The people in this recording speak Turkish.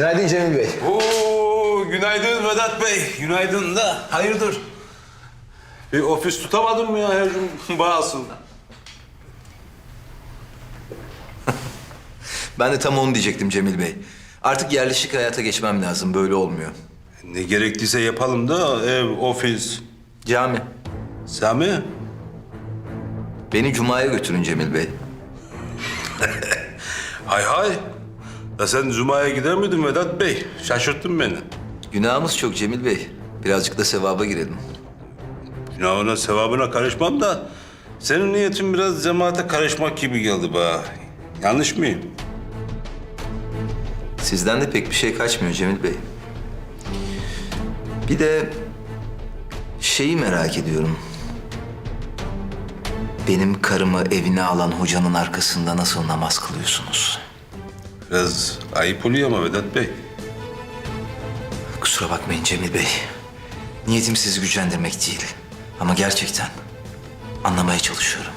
Günaydın Cemil Bey. Oo, günaydın Vedat Bey. Günaydın da. Hayırdır? Bir ofis tutamadın mı ya her gün bağısın? Ben de tam onu diyecektim Cemil Bey. Artık yerleşik hayata geçmem lazım. Böyle olmuyor. Ne gerektiyse yapalım da ev, ofis. Cami. Sami? Beni Cuma'ya götürün Cemil Bey. Hay hay. Ya sen Cuma'ya gider miydin Vedat Bey? Şaşırttın beni. Günahımız çok Cemil Bey. Birazcık da sevaba girelim. Günahına, sevabına karışmam da... ...senin niyetin biraz cemaate karışmak gibi geldi bana. Yanlış mıyım? Sizden de pek bir şey kaçmıyor Cemil Bey. Bir de şeyi merak ediyorum. Benim karımı evine alan hocanın arkasında nasıl namaz kılıyorsunuz? Biraz ayıp oluyor ama Vedat Bey. Kusura bakmayın Cemil Bey. Niyetim sizi gücendirmek değil. Ama gerçekten anlamaya çalışıyorum.